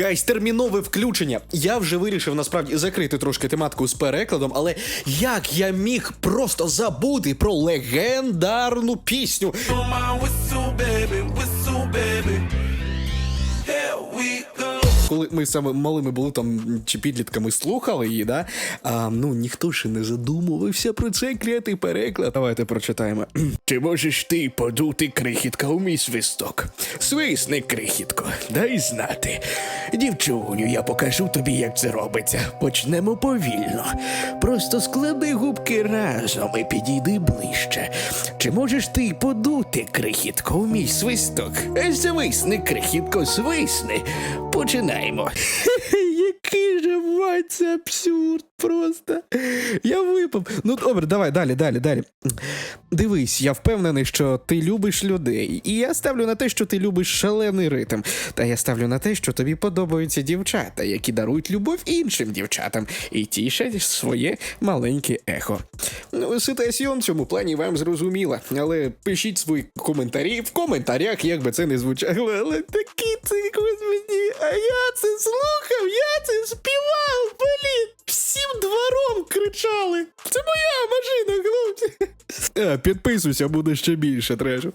Гайс, термінове включення. Я вже вирішив насправді закрити трошки тематику з перекладом, але як я міг просто забути про легендарну пісню? Коли ми саме малими були там чи підлітками слухали її, да? А, ну ніхто ще не задумувався про цей клятий переклад. Давайте прочитаємо. Чи можеш ти подути крихітка у мій свисток? Свисни, крихітко, дай знати. Дівчуню, я покажу тобі, як це робиться. Почнемо повільно. Просто склади губки разом і підійди ближче. Чи можеш ти подути, крихітко, мій свисток? Звисни, крихітко, свисни. Починаємо. мать, це абсурд просто. Я випав. Ну добре, давай далі, далі, далі. Дивись, я впевнений, що ти любиш людей. І я ставлю на те, що ти любиш шалений ритм. Та я ставлю на те, що тобі подобаються дівчата, які дарують любов іншим дівчатам і тішать своє маленьке ехо. Ну, ситуація в цьому плані вам зрозуміла, але пишіть свої коментарі в коментарях, як би це не звучало. Але такий цик мені, а я це слухав, кричали. Це моя машина, хлопці. А, підписуйся, буде ще більше трешу.